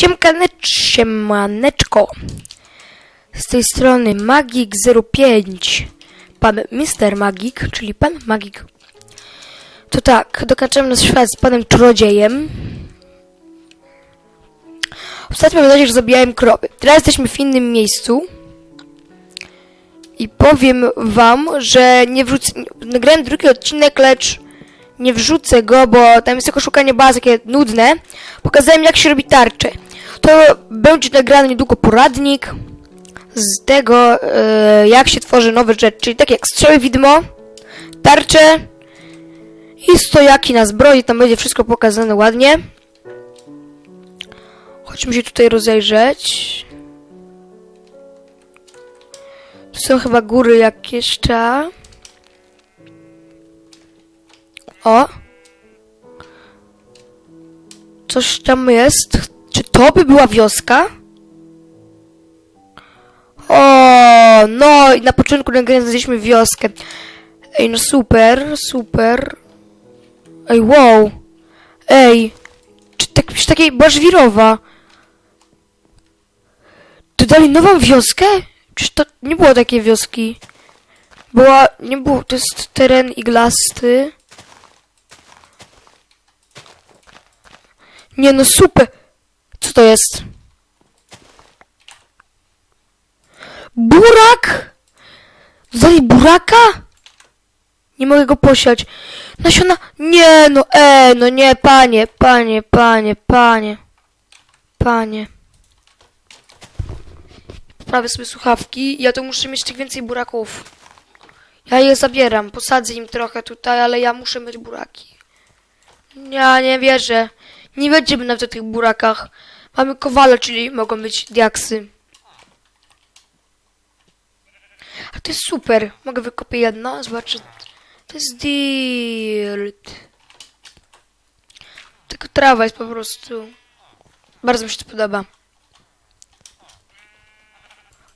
Siemkanecz, siemaneczko. Z tej strony Magik05. Pan Mister Magik, czyli pan Magik. To tak, dokaczamy na świat z panem czarodziejem. Ostatnio pamiętacie, że zabijałem krowy. Teraz jesteśmy w innym miejscu. I powiem wam, że nie wrzucę... Nagrałem drugi odcinek, lecz nie wrzucę go, bo tam jest tylko szukanie bazy, takie nudne. Pokazałem, jak się robi tarczę. To będzie nagrany niedługo poradnik z tego, e, jak się tworzy nowe rzeczy, czyli tak jak strzały widmo, tarcze i stojaki na zbroi, tam będzie wszystko pokazane ładnie. Chodźmy się tutaj rozejrzeć. Tu są chyba góry jakieś, ta. O! Coś tam jest. Czy to by była wioska? O, no i na początku nagrania znaleźliśmy wioskę. Ej, no super, super. Ej, wow. Ej, czy, tak, czy takiej Baszwirowa? Dodali nową wioskę? Czyż to nie było takiej wioski? Była, nie było, to jest teren iglasty. Nie no, super. Co to jest? Burak? Dodali buraka? Nie mogę go posiać. Nasiona... Nie no, e, no nie, panie, panie, panie, panie. Panie. Prawie sobie słuchawki. Ja to muszę mieć tych więcej buraków. Ja je zabieram, posadzę im trochę tutaj, ale ja muszę mieć buraki. Ja nie wierzę. Nie będziemy nawet o tych burakach. Mamy kowale, czyli mogą być diaksy. A to jest super. Mogę wykopię jedno, zobaczę. To jest dirt. Tylko trawa jest po prostu. Bardzo mi się to podoba.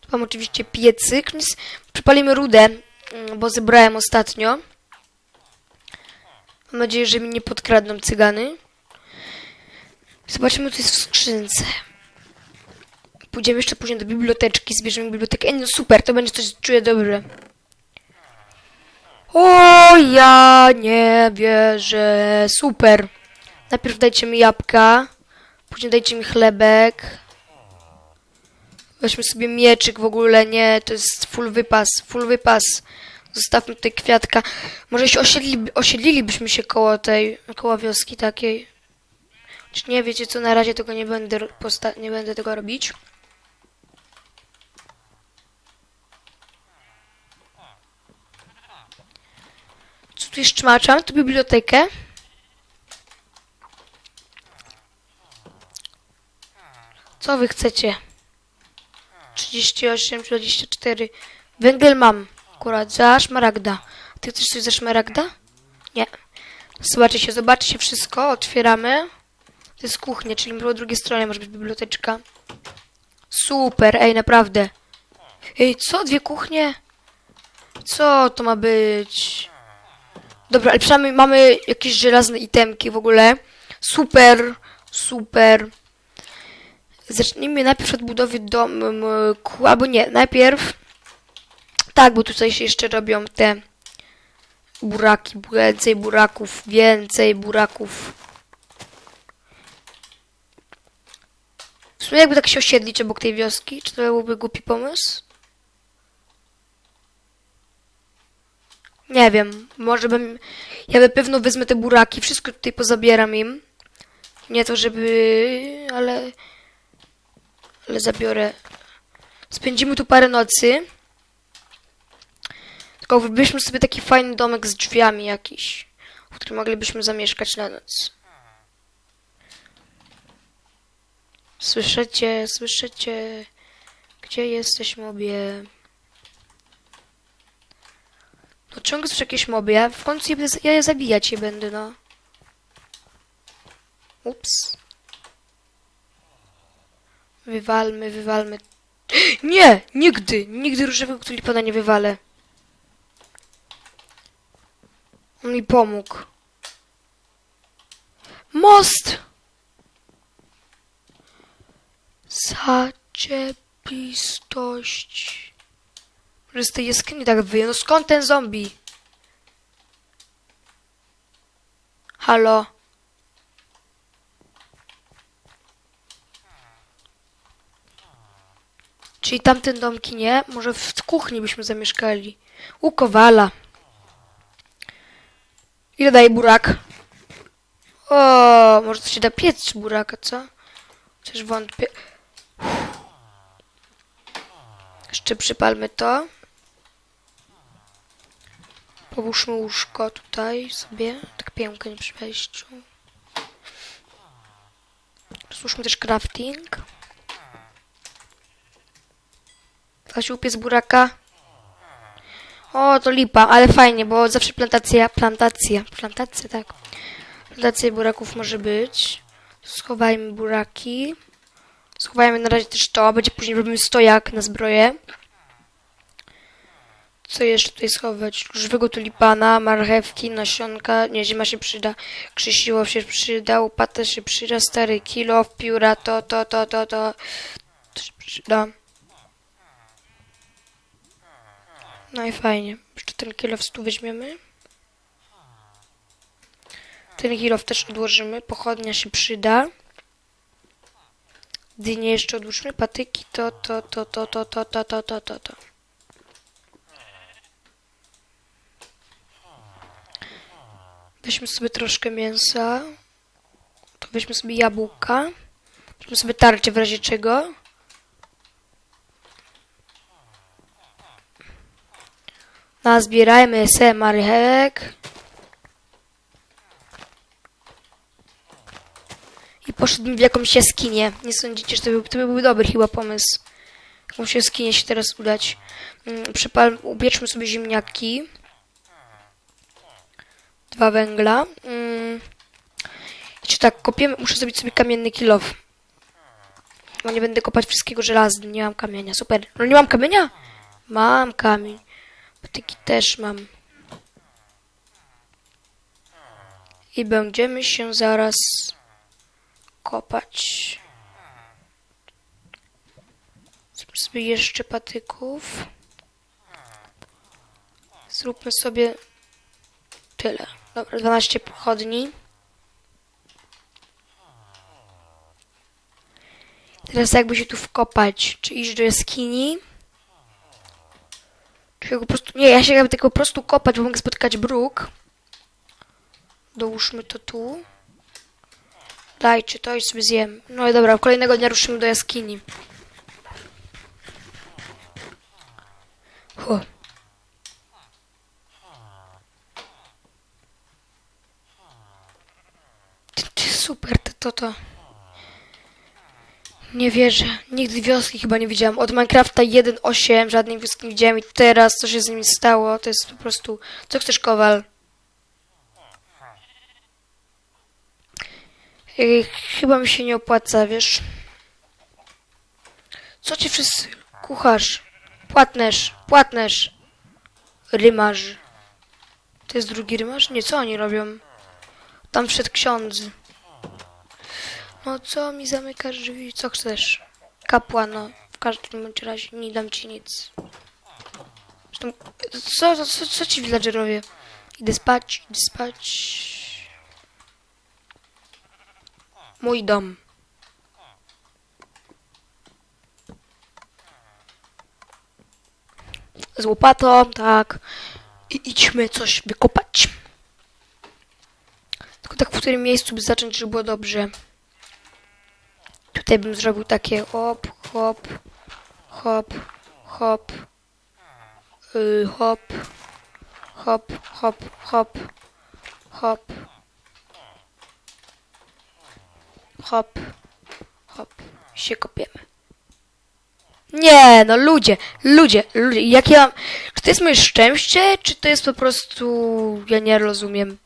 Tu mam oczywiście piecyk. Przypalimy rudę, mm, bo zebrałem ostatnio. Mam nadzieję, że mi nie podkradną cygany. Zobaczymy, co jest w skrzynce. Pójdziemy jeszcze później do biblioteczki, zbierzemy bibliotekę. No super, to będzie coś, czuję dobrze. O, ja nie wierzę. Super. Najpierw dajcie mi jabłka, później dajcie mi chlebek. Weźmy sobie mieczyk w ogóle, nie, to jest full wypas, full wypas. Zostawmy tutaj kwiatka. Może się osiedli, osiedlilibyśmy się koło tej, koło wioski takiej. Czy nie wiecie co, na razie tego nie będę, nie będę tego robić. Co tu jeszcze macie? Mamy tu bibliotekę. Co wy chcecie? 38, 24. Węgiel mam. Akurat za szmaragda. Ty chcesz coś za szmaragda? Nie. Zobaczcie się, zobaczcie się wszystko. Otwieramy. To jest kuchnia, czyli po drugiej stronie może być biblioteczka. Super, ej, naprawdę. Ej, co? Dwie kuchnie? Co to ma być? Dobra, ale przynajmniej mamy jakieś żelazne itemki w ogóle. Super, super. Zacznijmy najpierw od budowy domku, albo nie, najpierw... Tak, bo tutaj się jeszcze robią te buraki, więcej buraków, więcej buraków. Sumie jakby tak się osiedlić obok tej wioski, czy to byłby głupi pomysł? Nie wiem, może bym... Ja na pewno wezmę te buraki, wszystko tutaj pozabieram im. Nie to, żeby... ale... Ale zabiorę... Spędzimy tu parę nocy. Tylko wybierzmy sobie taki fajny domek z drzwiami jakiś, w którym moglibyśmy zamieszkać na noc. Słyszycie, słyszycie, gdzie jesteś, mobie? No ciągle słyszę jakieś moby, ja w końcu je, ja je zabijać je będę, no. Ups. Wywalmy, wywalmy. Nie! Nigdy! Nigdy różowego tulipana nie wywalę. On mi pomógł. Most! Zaczepistość. Że z tej jaskini tak wyje. No skąd ten zombie? Halo? Czyli tamten domki nie? Może w kuchni byśmy zamieszkali. U Kowala. Ile daje burak? O, może to się da piec buraka, co? Chociaż wątpię. Jeszcze przypalmy to. Połóżmy łóżko tutaj sobie. Tak pięknie przy wejściu. Złóżmy też crafting. Się upiec buraka. O, to lipa, ale fajnie, bo zawsze plantacja, plantacja, plantacja, tak. Plantacja buraków może być. Schowajmy buraki. Schowajmy na razie też to, będzie później robimy stojak na zbroję. Co jeszcze tutaj schować? Żywego tulipana, marchewki, nasionka, nie, zima się przyda, krzysiło się przyda, łopata się przyda, stary kilo, pióra, to, to, to, to, to, to się przyda. No i fajnie. Jeszcze ten kilof tu weźmiemy. Ten kilof też odłożymy. Pochodnia się przyda. Dynie jeszcze odłóżmy. Patyki to, to, to, to, to, to, to, to, to, to, to. Weźmy sobie troszkę mięsa. To weźmy sobie jabłka. Weźmy sobie tarcie w razie czego. Nazbierajmy se marchewek. Poszedłbym w jakąś jaskinię. Nie sądzicie, że to, był, to by był dobry chyba pomysł. Jakąś jaskinię się teraz udać. Mm, Przypal, upieczmy sobie ziemniaki. Dwa węgla. Mm. Czy tak kopiemy? Muszę zrobić sobie kamienny kilof. Bo nie będę kopać wszystkiego żelaznym. Nie mam kamienia. Super. No nie mam kamienia? Mam kamień. Patyki też mam. I będziemy się zaraz kopać. Zróbmy sobie jeszcze patyków. Zróbmy sobie tyle. Dobra, 12 pochodni. Teraz jakby się tu wkopać, czy iść do jaskini, czy po prostu... Nie, ja się jakby tylko po prostu kopać, bo mogę spotkać bruk. Dołóżmy to tu. Dajcie to i sobie zjem. No i dobra, kolejnego dnia ruszymy do jaskini. Hu. Ty, ty super, to, to, to. Nie wierzę. Nigdy wioski chyba nie widziałam. Od Minecrafta 1.8 żadnej wioski nie widziałam i teraz co się z nimi stało, to jest po prostu... Co chcesz, Kowal? Chyba mi się nie opłaca, wiesz? Co ci wszyscy... Kucharz, płatnerz, płatnerz, rymarz. To jest drugi rymarz? Nie, co oni robią? Tam wszedł ksiądz. No co mi zamykasz drzwi? Co chcesz? Kapłano. W każdym razie nie dam ci nic. Zresztą, co, co, co, co ci villagerowie? Idę spać, idę spać. Mój dom. Z łopatą, tak. I idźmy coś wykopać. Tylko tak w którym miejscu by zacząć, żeby było dobrze. Tutaj bym zrobił takie hop, hop, hop, hop, y, hop, hop, hop, hop, hop, hop, hop, się kopiemy. Nie, no ludzie, ludzie, ludzie, jak ja, czy to jest moje szczęście, czy to jest po prostu, ja nie rozumiem.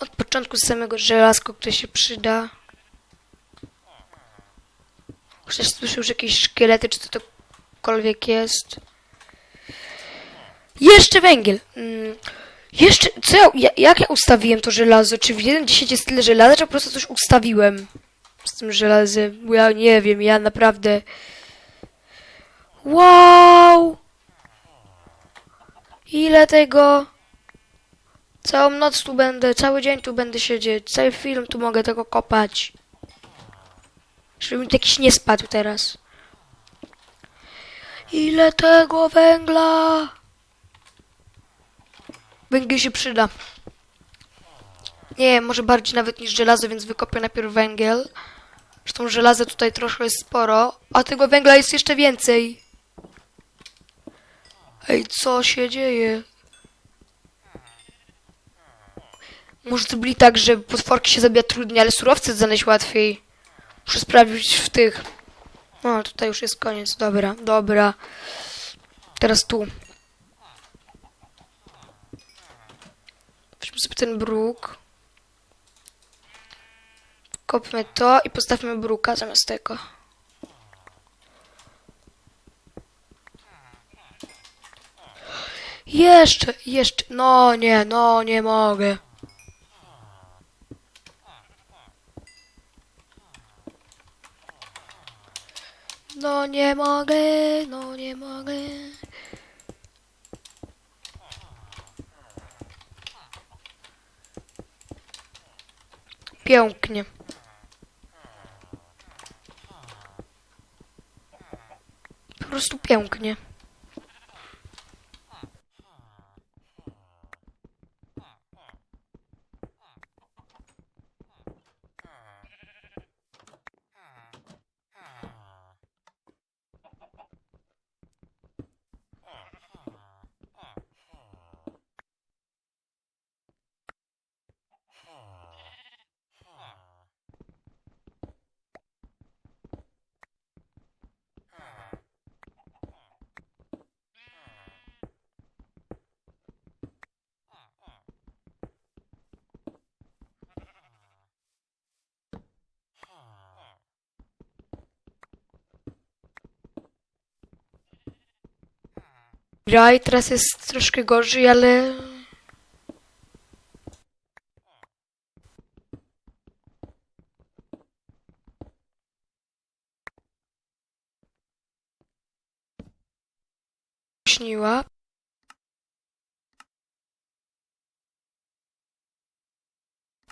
Od początku samego żelazko, które się przyda. Chociaż słyszę już jakieś szkielety, czy to cokolwiek jest. Jeszcze węgiel. Mm, jeszcze, co ja, ja, jak ja ustawiłem to żelazo? Czy w 1.10 jest tyle żelaza, czy po prostu coś ustawiłem? z tym żelazem. Bo ja nie wiem, ja naprawdę... Wow! Ile tego? Całą noc tu będę, cały dzień tu będę siedzieć, cały film tu mogę tego kopać. Żeby mi jakiś nie spadł teraz. Ile tego węgla? Węgiel się przyda. Nie, może bardziej nawet niż żelazo, więc wykopię najpierw węgiel. Zresztą żelaza tutaj troszkę jest sporo, a tego węgla jest jeszcze więcej. Ej, co się dzieje? Może to byli tak, że potworki się zabija trudniej, ale surowce znaleźć łatwiej. Muszę sprawdzić w tych. O, tutaj już jest koniec. Dobra, dobra. Teraz tu. Weźmy sobie ten bruk. Kopmy to i postawmy bruka zamiast tego. Jeszcze, jeszcze. No nie, no nie mogę. No nie mogę, no nie mogę. Pięknie. Po prostu pięknie. Graj, teraz jest troszkę gorzej, ale... Śniła.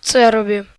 Co ja robię?